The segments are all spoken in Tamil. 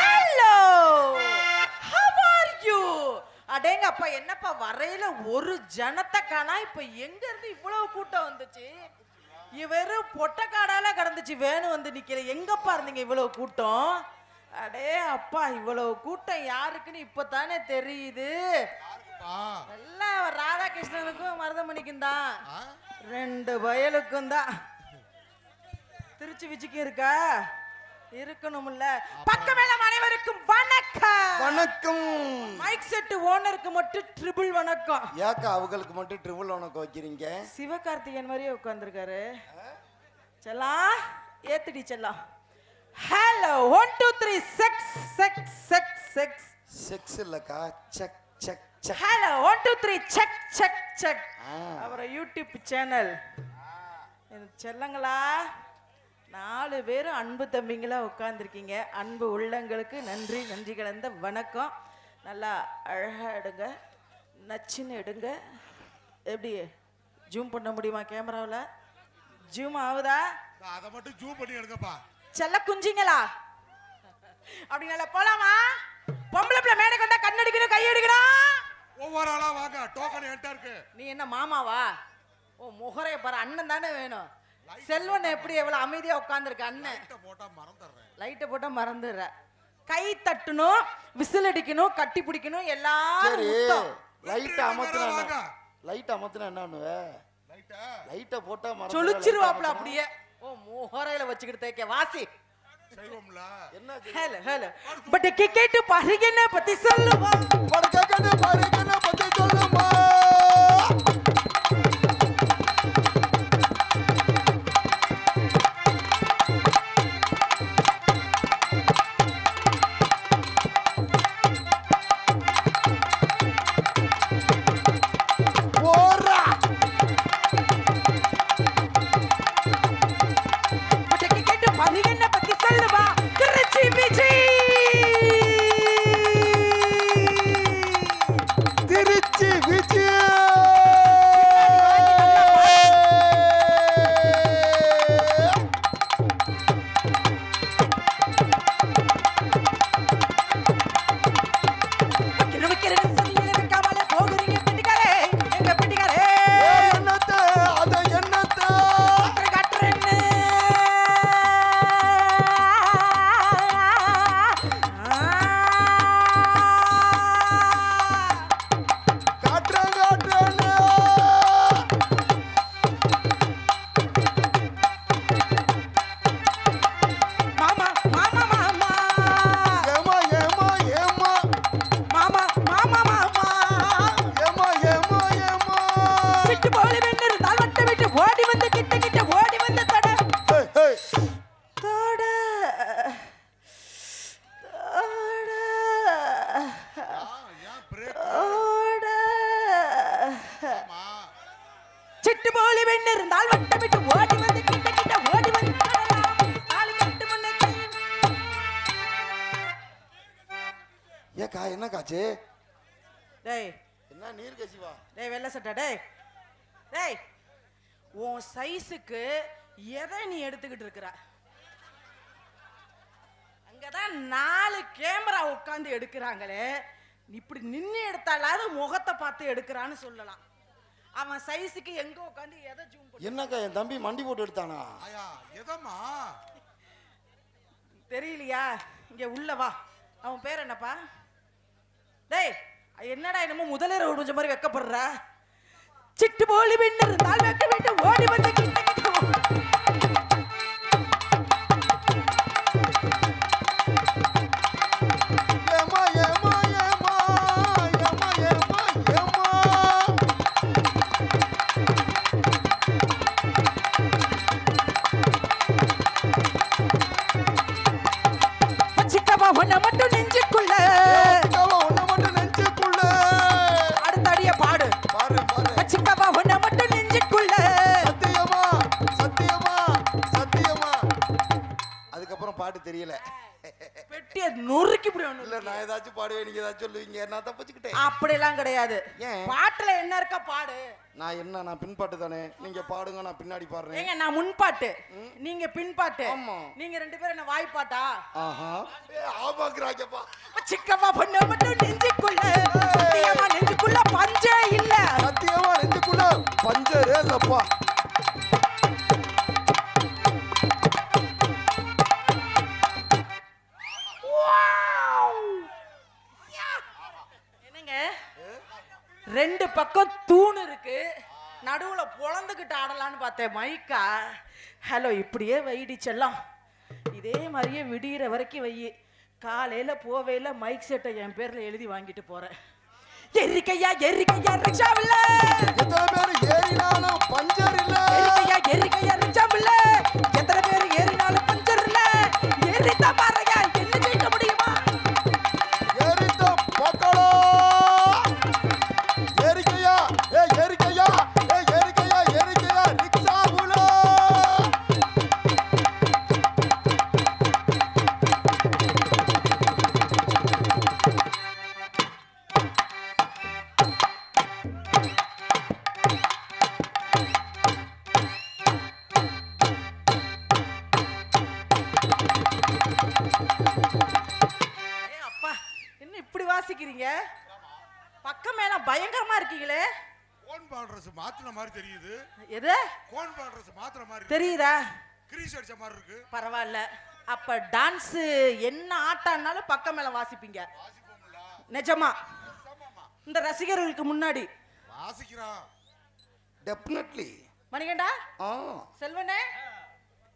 ஹலோ ஹவ் ஆர் என்னப்பா வரையில ஒரு ஜனத்தை காணா இப்ப எங்க இருந்து இவ்வளவு கூட்டம் வந்துச்சு? இவரு பொட்டக்காடால கடந்துச்சு வேணும் வந்து நிக்கல. எங்கப்பா இருந்தீங்க இவ்வளவு கூட்டம்? அடே அப்பா இவ்வளவு கூட்டம் யாருக்குன்னு இப்பதானே தெரியுது. எல்லாம் ராதாகிருஷ்ணனுக்கும் மருதமணிக்கும் தான். ரெண்டு வயலுக்கும் தான். திருச்சி விச்சிக்கு இருக்கா? இருக்கணும்ல. பக்கமேலம் அனைவருக்கும் வணக்கம். வணக்கம். மைக் செட் ஓனருக்கு மட்டும் ட்ரிபிள் வணக்கம். ஏக்கா அவங்களுக்கு மட்டும் ட்ரிபிள் உனக்கு வைக்கிறீங்க? சிவகார்த்திகேயன் மாதிரியே உட்காந்துருக்காரு செல்லாம் ஏத்துடி செல்லாம் hello one two three checks checks checks checks checks இல்லக்கா. Check check hello one two three check check check. அப்புறம் யூடியூப் சேனல் செல்லங்களா? நாலு பேரும் அன்பு தம்பிங்களா உட்காந்துருக்கீங்க அன்பு உள்ளங்களுக்கு நன்றி நன்றி கலந்த வணக்கம். நல்லா அழகா எடுங்க நச்சுன்னு எடுங்க. எப்படி? ஜூம் பண்ண முடியுமா கேமராவில்? ஜூம் ஆகுதா? அதை மட்டும் ஜூம் பண்ணி எடுங்கப்பா. செல்ல குஞ்சிங்களா? அப்படி நல்லா போலாமா? பொம்பளை பிள்ளை மேடைக்கு வந்தா கண்ணடிக்கணும் கை அடிக்கணும் ஒவ்வொரு ஆளா வாங்க டோக்கன் என்கிட்ட இருக்கு. நீ என்ன மாமாவா? ஓ முகரைய பாரு அண்ணன் தானே வேணும். செல்வன் எப்படி எவ்வளவு அமைதியா உட்கார்ந்துருக்க அண்ணன்? போட்டா மறந்துடுறேன். லைட்டை போட்டா மறந்துடுற. கை தட்டணும் விசில் அடிக்கணும் கட்டி பிடிக்கணும் எல்லாரும் சரி முத்தம். லைட் அமத்துனா வாங்க. லைட் அமத்துனா என்ன பண்ணுவ லைட்டா லைட்டை போட்டா மறந்துடுவ, சொலிச்சிருவாப்ல அப்படியே. ஓ முகரையில வச்சுக்கிட்டு தேக்க வாசி. என்ன ஹலோ ஹலோ. பட் கேட்டு பருகன பத்தி சொல்லுவா படுக்கன்னு படுக்கன்னு பத்தி உன் சைஸுக்கு எதை நீ எடுத்துக்கிட்டு இருக்கிற? அங்கதான் நாலு கேமரா உட்காந்து எடுக்கிறாங்களே. இப்படி நின்று எடுத்தாலாவது முகத்தை பார்த்து எடுக்கிறான்னு சொல்லலாம். அவன் சைஸுக்கு எங்க உட்காந்து எதை ஜூம் என்னக்கா என் தம்பி மண்டி போட்டு எடுத்தானா? ஆயா எதம்மா? தெரியலையா? இங்க உள்ள வா. அவன் பேர் என்னப்பா? டேய் என்னடா என்னமோ முதலிர உடிஞ்ச மாதிரி வெக்கப்படுற? சிட்டு போலி பின்னர் இருந்தால் விட்டு ஓடி வந்து கிட்ட கிட்ட அப்படிலாம் கிடையாது? பாட்டுல என்ன இருக்கா பாடு. நான் என்ன நான் பின்பாட்டு தானே? நீங்க பாடுங்க நான் பின்னாடி பாடுறேன். ஏங்க நான் முன்பாட்டு. நீங்க பின்பாட்டு. ஆமா. நீங்க ரெண்டு பேரும் என்ன வாய்ப்பாட்டா? ஆஹா. ஏ, ஆமாங்கிறாங்கப்பா சிக்கம்மா பொண்ணு மட்டும் நெஞ்சுக்குள்ள. சத்தியமா நெஞ்சுக்குள்ள பஞ்சே இல்ல. சத்தியமா நெஞ்சுக்குள்ள பஞ்சரே இல்லப்பா. ரெண்டு பக்கம் தூண் இருக்கு. நடுவுல பொழந்துக்கிட்டு ஆடலான்னு பார்த்தேன். மைக்கா ஹலோ இப்படியே வைடி செல்லம். இதே மாதிரியே விடிகிற வரைக்கும் வை. காலையில போவையில மைக் செட்டை என் பேர்ல எழுதி வாங்கிட்டு போறேன். எரிக்கையா எரிக்கையா ரிக்ஷாவில். எத்தனை பேர் ஏறினாலும் பஞ்சர் இல்ல. எரிக்கையா எரிக்கையா வாசிக்கிறீங்க பக்கம் மேல பயங்கரமா இருக்கீங்களே. கோன் பால்ட்ரஸ் மாத்தின மாதிரி தெரியுது. எது? கோன் பால்ட்ரஸ் மாத்தின மாதிரி தெரியுதா? கிரீஸ் அடிச்ச மாதிரி இருக்கு. பரவாயில்ல. அப்ப டான்ஸ் என்ன ஆட்டானாலும் பக்கம் மேல வாசிப்பீங்க. நிஜமா. இந்த ரசிகர்களுக்கு முன்னாடி. வாசிக்கிறான். டெஃபினெட்லி மணிகண்டா? ஆ. செல்வனே?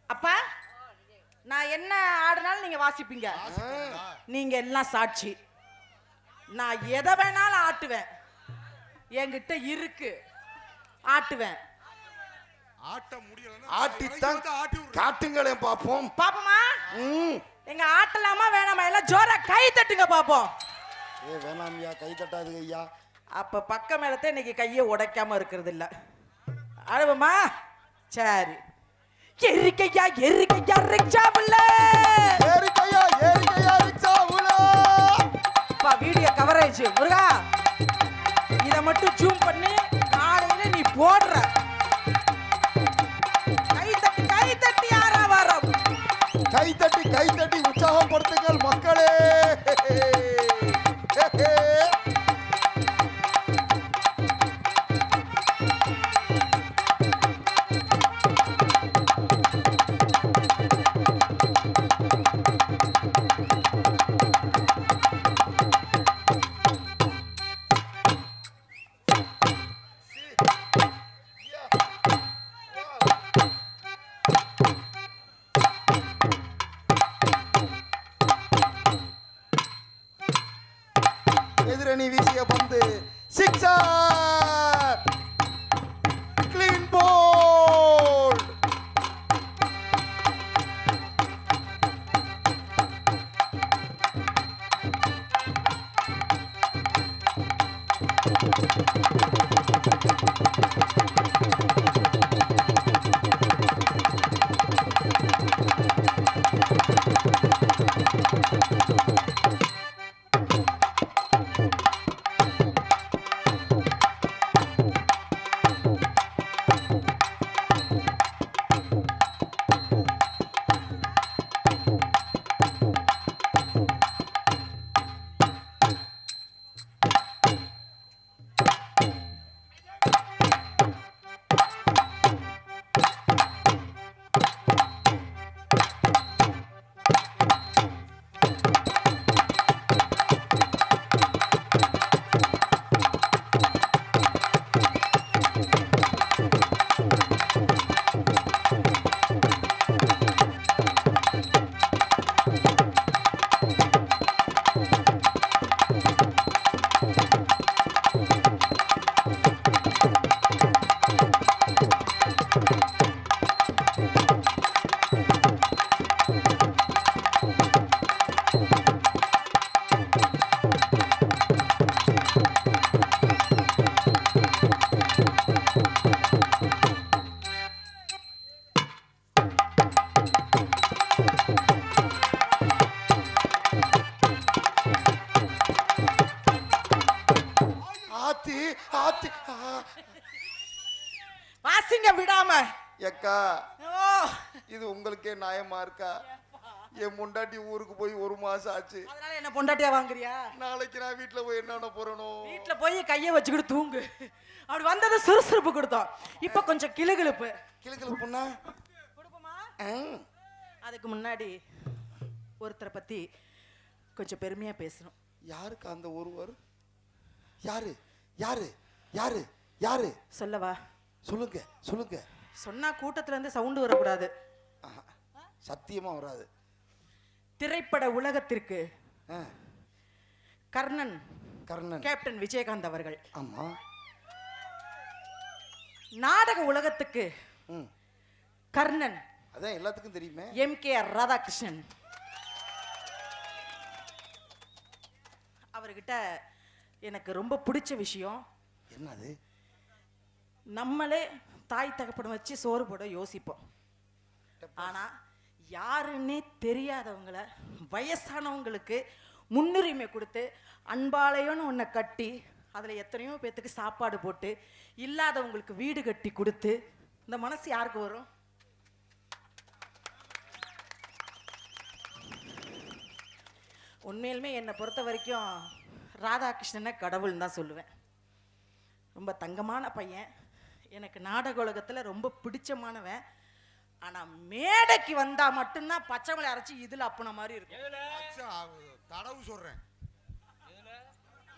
அப்பா நான் என்ன ஆடினாலும் நீங்க வாசிப்பீங்க. நீங்க எல்லாம் சாட்சி. நான் எதை வேணாலும் ஆட்டுவேன். என்கிட்ட இருக்கு. ஆட்டுவேன். ஆட்ட முடியலன்னா ஆட்டித்தான். காட்டுங்களேன் பாப்போம். பாப்போமா? ம். எங்க ஆட்டலாமா வேணாமா? எல்லாம் ஜோரா கை தட்டுங்க பாப்போம். ஏ வேணாம்யா கை தட்டாது ஐயா. அப்ப பக்க மேலத்தை இன்னைக்கு கையை உடைக்காம இருக்கிறது இல்ல. அழுவமா? சரி. எரிக்கையா எரிக்கையா ரிக்ஷாவில் வீடியோ முருகா இதை மட்டும் ஜூம் பண்ணி காலையில நீ போடுற எதிரணி வீசிய பந்து. சிக்ஸா உங்களுக்கே நியாயமா இருக்கா? என் முண்டாட்டி ஊருக்கு போய் ஒரு மாசம் ஆச்சு. அதனால என்ன பொண்டாட்டியா வாங்குறியா? நாளைக்கு நான் வீட்டுல போய் என்ன போறனோ? வீட்டுல போய் கைய வச்சுக்கிட்டு தூங்கு. அப்படி வந்தது சுறுசுறுப்பு கொடுத்தோம். இப்ப கொஞ்சம் கிளுகிளுப்பு. கிளுக்கிழு பொண்ணா கொடுப்போமா அதுக்கு முன்னாடி ஒருத்தரை பத்தி கொஞ்சம் பெருமையா பேசணும். யாருக்கு அந்த ஒருவர்? யாரு? யாரு? யாரு? யாரு? சொல்லவா? சொல்லுங்க சொல்லுங்க. சொன்னா கூட்டத்துல இருந்து சவுண்டு வரக்கூடாது. சத்தியமா வராது. திரைப்பட உலகத்திற்கு கர்ணன் கர்ணன். கேப்டன் விஜயகாந்த் அவர்கள். ஆமா. நாடக உலகத்துக்கு கர்ணன் அதான் எல்லாத்துக்கும் தெரியுமே. M K R Radhakrishnan. அவர்கிட்ட எனக்கு ரொம்ப பிடிச்ச விஷயம். என்னது? நம்மளே தாய் தகப்பனை வச்சு சோறு போட யோசிப்போம். ஆனா யாருன்னே தெரியாதவங்கள வயசானவங்களுக்கு முன்னுரிமை கொடுத்து அன்பாலயம்னு ஒன்றை கட்டி அதில் எத்தனையோ பேர்த்துக்கு சாப்பாடு போட்டு இல்லாதவங்களுக்கு வீடு கட்டி கொடுத்து இந்த மனசு யாருக்கு வரும்? உண்மையிலுமே என்னை பொறுத்த வரைக்கும் ராதாகிருஷ்ணனை கடவுள்னு தான் சொல்லுவேன். ரொம்ப தங்கமான பையன். எனக்கு நாடக உலகத்தில் ரொம்ப பிடிச்சமானவன். ஆனால் மேடைக்கு வந்தால் மட்டும்தான் பச்சை மலை அரைச்சி இதில் அப்புன மாதிரி இருக்கும். தடவு சொல்றேன்.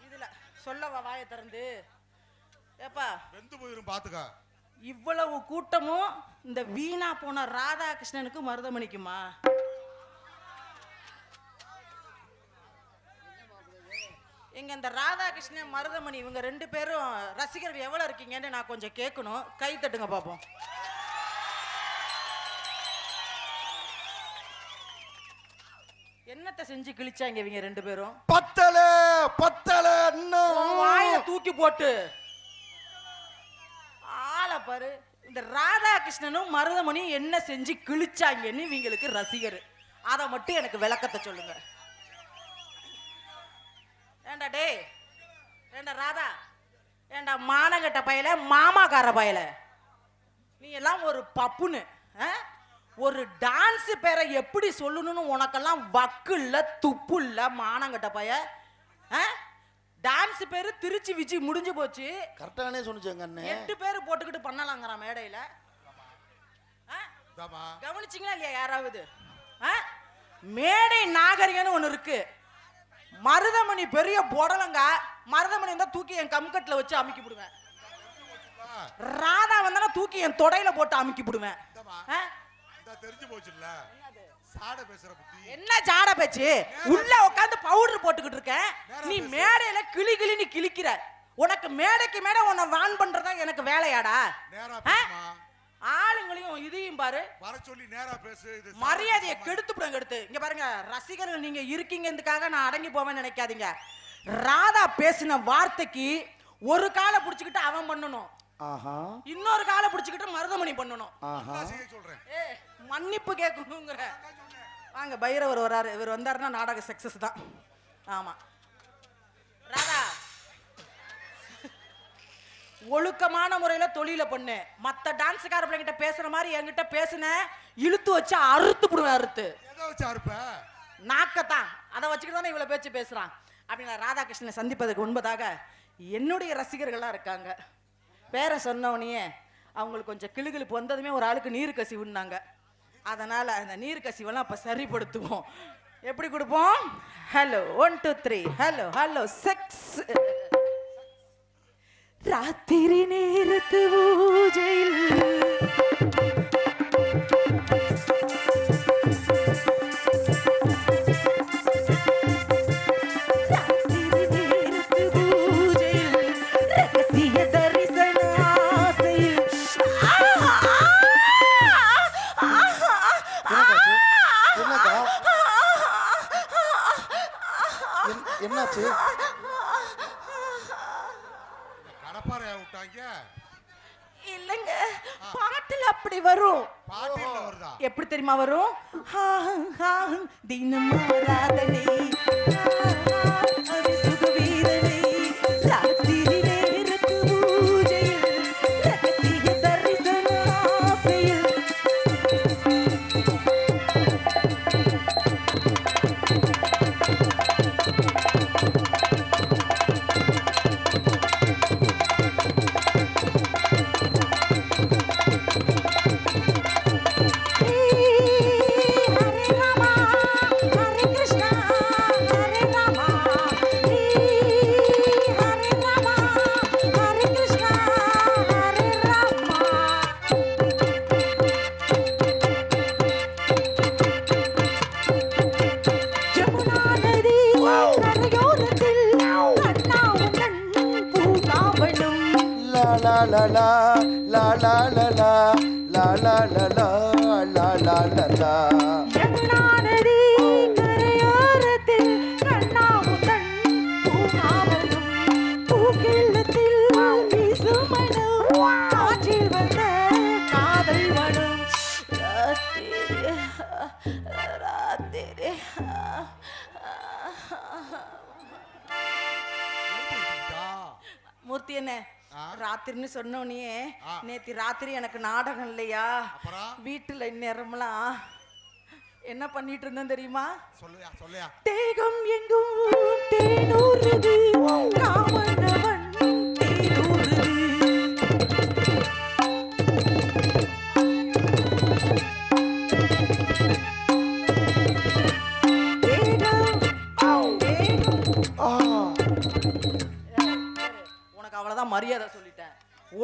இதில். சொல்லவா வாயை திறந்து? ஏப்பா வெந்து போயிரும் பாத்துக்க. இவ்வளவு கூட்டமும் இந்த வீணா போன ராதாகிருஷ்ணனுக்கு மருதமணிக்குமா? எங்க இந்த ராதாகிருஷ்ணன் மருதமணி இவங்க ரெண்டு பேரும் ரசிகர்கள் எவ்வளவு இருக்கீங்கன்னு நான் கொஞ்சம் கேட்கணும். கை தட்டுங்க பாப்போம். என்னத்தை செஞ்சு கிழிச்சாங்க இவங்க ரெண்டு பேரும். பத்தல பத்தல இன்னும் தூக்கி போட்டு. ஆளை பாரு இந்த ராதாகிருஷ்ணனும் மருதமணியும் என்ன செஞ்சு கிழிச்சாங்கன்னு இவங்களுக்கு ரசிகர். அதை மட்டும் எனக்கு விளக்கத்தை சொல்லுங்க. ஏண்டா டேய் ஏண்டா ராதா ஏண்டா மானங்கட்ட பயல மாமாக்கார பயல? நீ எல்லாம் ஒரு பப்புனு ஆ? ஒரு டான்ஸ் பேரை எப்படி சொல்லணும்னு உனக்கெல்லாம் வக்கு இல்ல துப்பு இல்ல மானங்கட்ட பய? டான்ஸ் பேரு திருச்சி விச்சி முடிஞ்சு போச்சு. கரெக்டானே சொன்னிச்சேங்க அண்ணே. எட்டு பேர் போட்டுக்கிட்டு பண்ணலாங்கிறான் மேடையில. கவனிச்சிங்களா இல்லையா யாராவது? ஆ? மேடை நாகரிகம்னு ஒண்ணு இருக்கு. மருதமணி பெரிய புடலங்க. மருதமணி இருந்தா தூக்கி என் கம்கட்டில் வச்சு அமுக்கி விடுவேன். ராதா வந்தா தூக்கி என் தொடையில போட்டு அமுக்கி விடுவேன். தெரிஞ்சு போச்சுல்ல? சாட பேசுற புத்தி. என்ன ஜாட பேச்சு? உள்ள உட்காந்து பவுடர் போட்டுக்கிட்டு இருக்க? நீ மேடையில கிளி கிளின்னு கிழிக்கிற. உனக்கு மேடைக்கு மேடை உன்னை வான் பண்றதா எனக்கு வேலையாடா? நேரா ஆ? பேசுமா? ஆளுங்களையும் இதையும் பாரு. வர சொல்லி நேரா பேசு. சாட மரியாதையை பேசாம- கெடுத்துப்படும் கெடுத்து இங்க பாருங்க ரசிகர்கள் நீங்க இருக்கீங்கன்றதுக்காக நான் அடங்கி போவேன்னு நினைக்காதீங்க. ராதா பேசின வார்த்தைக்கு ஒரு காலை புடிச்சுக்கிட்டு அவன் பண்ணணும். ஆஹா. இன்னொரு காலை புடிச்சுக்கிட்டு மருதமணி பண்ணணும். சொல்றேன்? ஏ. மன்னிப்பு கேட்கணுங்கிற. வாங்க பைரவர் வராரு. இவர் வந்தாருன்னா நாடக சக்சஸ் தான். ஆமா. ராதா. ஒழுக்கமான முறையில தொழில பண்ணு. மத்த டான்ஸுக்கார பிள்ளைங்கிட்ட பேசுற மாதிரி என்கிட்ட பேசுன இழுத்து வச்சு அறுத்து விடுவேன் அறுத்து. நாக்கத்தான் அதை வச்சுக்கிட்டு தானே இவ்வளவு பேச்சு பேசுறான். அப்படி நான் ராதாகிருஷ்ணனை சந்திப்பதற்கு முன்பதாக என்னுடைய ரசிகர்களா இருக்காங்க. பேரை சொன்னவனையே அவங்களுக்கு கொஞ்சம் கிளுகிளுப்பு வந்ததுமே ஒரு ஆளுக்கு நீர் கசிவுன்னாங்க. அதனால் அந்த நீர் கசிவெல்லாம் அப்போ சரிப்படுத்துவோம். எப்படி கொடுப்போம்? Hello one two three hello hello checks ராத்திரி நேரத்து பூஜையில் லா லா லா லா லா லா லா லா லா லா லா லா லா யமுனாநதி கரையோரத்தில் கண்ணாமுத்தன் பூங்காவனம் பூக்கில்லத்தில் வீசும் மனம் காற்றில் வந்த காதல் மனம் ராத்திரி ராத்திரி மூர்த்தி என்ன ஆ? ராத்திரின்னு சொன்னோனே. நேத்தி ராத்திரி எனக்கு நாடகம் இல்லையா? வீட்டுல இந்நேரம்லாம் என்ன பண்ணிட்டு இருந்தேன் தெரியுமா? சொல்லுயா சொல்லுயா. தேகம் எங்கும் தேனூறுது காமனவன்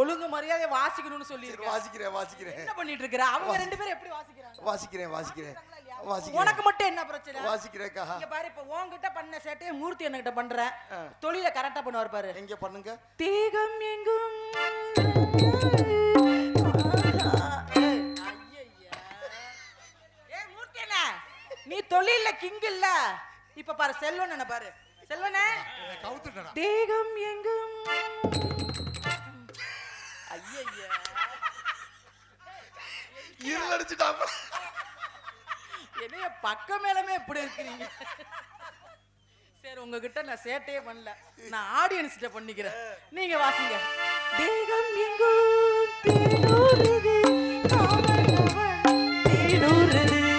ஒழுங்கு மரியாதை வாசிக்கணும்னு சொல்லியிருக்கேன் வாசிக்கிறேன் வாசிக்கிறேன். என்ன பண்ணிட்டு இருக்கிற அவங்க ரெண்டு பேரும் எப்படி வாசிக்கிறாங்க? வாசிக்கிறேன் வாசிக்கிறேன். உனக்கு மட்டும் என்ன பிரச்சனை? வாசிக்கிறேன்க்கா. இங்க பாரு இப்ப உன்கிட்ட பண்ண சேட்டையை மூர்த்தி என்கிட்ட பண்றேன். தொழில கரெக்டா பண்ணுவார் பாரு. எங்க பண்ணுங்க? தேகம் எங்கும். நீ தொழில கிங் இல்ல இப்ப பாரு செல்வன் என்ன பாரு? செல்வனே? தேகம் எங்கும். பக்க மேலமே இப்படி இருக்கிறீங்க சரி உங்ககிட்ட நான் சேட்டையே பண்ணல. நான் ஆடியன்ஸ்கிட்ட பண்ணிக்கிறேன். நீங்க வாசிங்க. தேகம் எங்கும் தேனூறுது தேனூறுது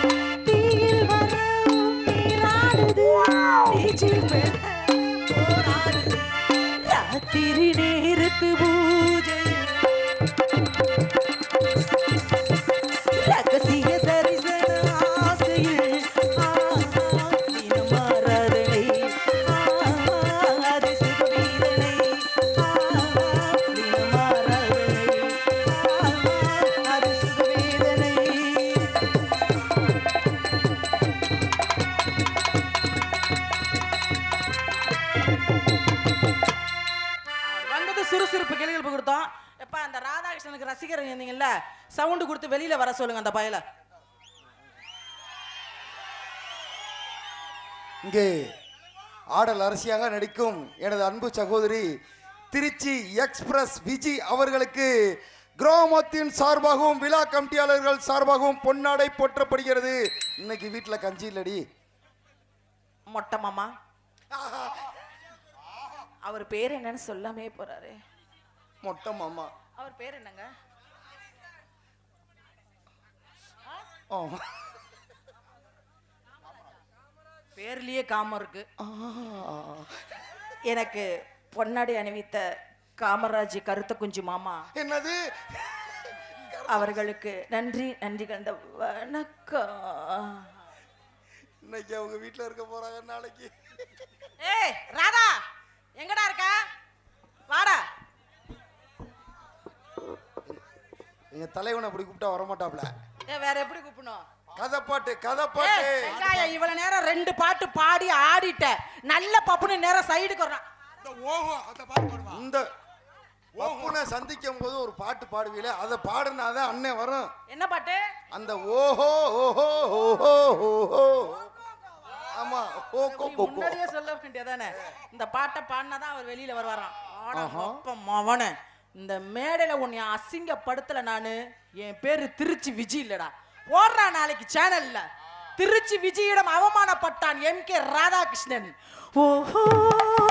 ராதாகிருஷ்ணனுக்கு ரசிகர் இருந்தீங்கல்ல சவுண்டு கொடுத்து வெளியில வர சொல்லுங்க அந்த பயல. இங்கே ஆடல் அரசியாக நடிக்கும் எனது அன்பு சகோதரி திருச்சி எக்ஸ்பிரஸ் விஜி அவர்களுக்கு கிராமத்தின் சார்பாகவும் விழா கமிட்டியாளர்கள் சார்பாகவும் பொன்னாடை போற்றப்படுகிறது. இன்னைக்கு வீட்டில் கஞ்சி இல்லடி. மொட்டை மாமா. அவர் பேர் என்னன்னு சொல்லாமே போறாரு. மொட்டை மாமா. அவர் பேர் என்னங்க. பேர்லயே காமம் இருக்கு. எனக்கு பொன்னாடி அணிவித்த காமராஜ் கருத்த குஞ்சு மாமா. என்னது? அவர்களுக்கு நன்றி நன்றி கண்ட வணக்கம். இன்னைக்கு அவங்க வீட்டில் இருக்க போறாங்க நாளைக்கு. ஏய் ராதா எங்கடா இருக்க? வாடா. எங்க தலைவனை அப்படி கூப்பிட்டா வரமாட்டாப்ல. ஏ வேற எப்படி கூப்பிடணும்? கதைப்பாட்டு கதைப்பாட்டு. ஏய், வெங்காயம் இவ்வளவு நேரம் ரெண்டு பாட்டு பாடி ஆடிட்ட. நல்ல பப்புனு நேரம் சைடுக்கு வர்றான் இந்த பாட்டு பப்புனை சந்திக்கும் போது ஒரு பாட்டு பாடுவீல அதை பாடுனாதான் அண்ணன் வரும். என்ன பாட்டு? அந்த ஓஹோ ஓஹோ ஓஹோ ஓஹோ. ஆமா ஓ கோ நீ கோ கோ. முன்னாடியே சொல்ல வேண்டியதானே? இந்த பாட்டை பாடினாதான் அவர் வெளியில வருவாராம். மவனே இந்த மேடையில உன்னை அசிங்கப்படுத்தல நானு. என் பேரு திருச்சி விஜய் இல்லடா. ஓடுறா நாளைக்கு சேனல்ல. திருச்சி விஜயிடம் அவமானப்பட்டான் எம் கே ராதாகிருஷ்ணன். ஓஹோ.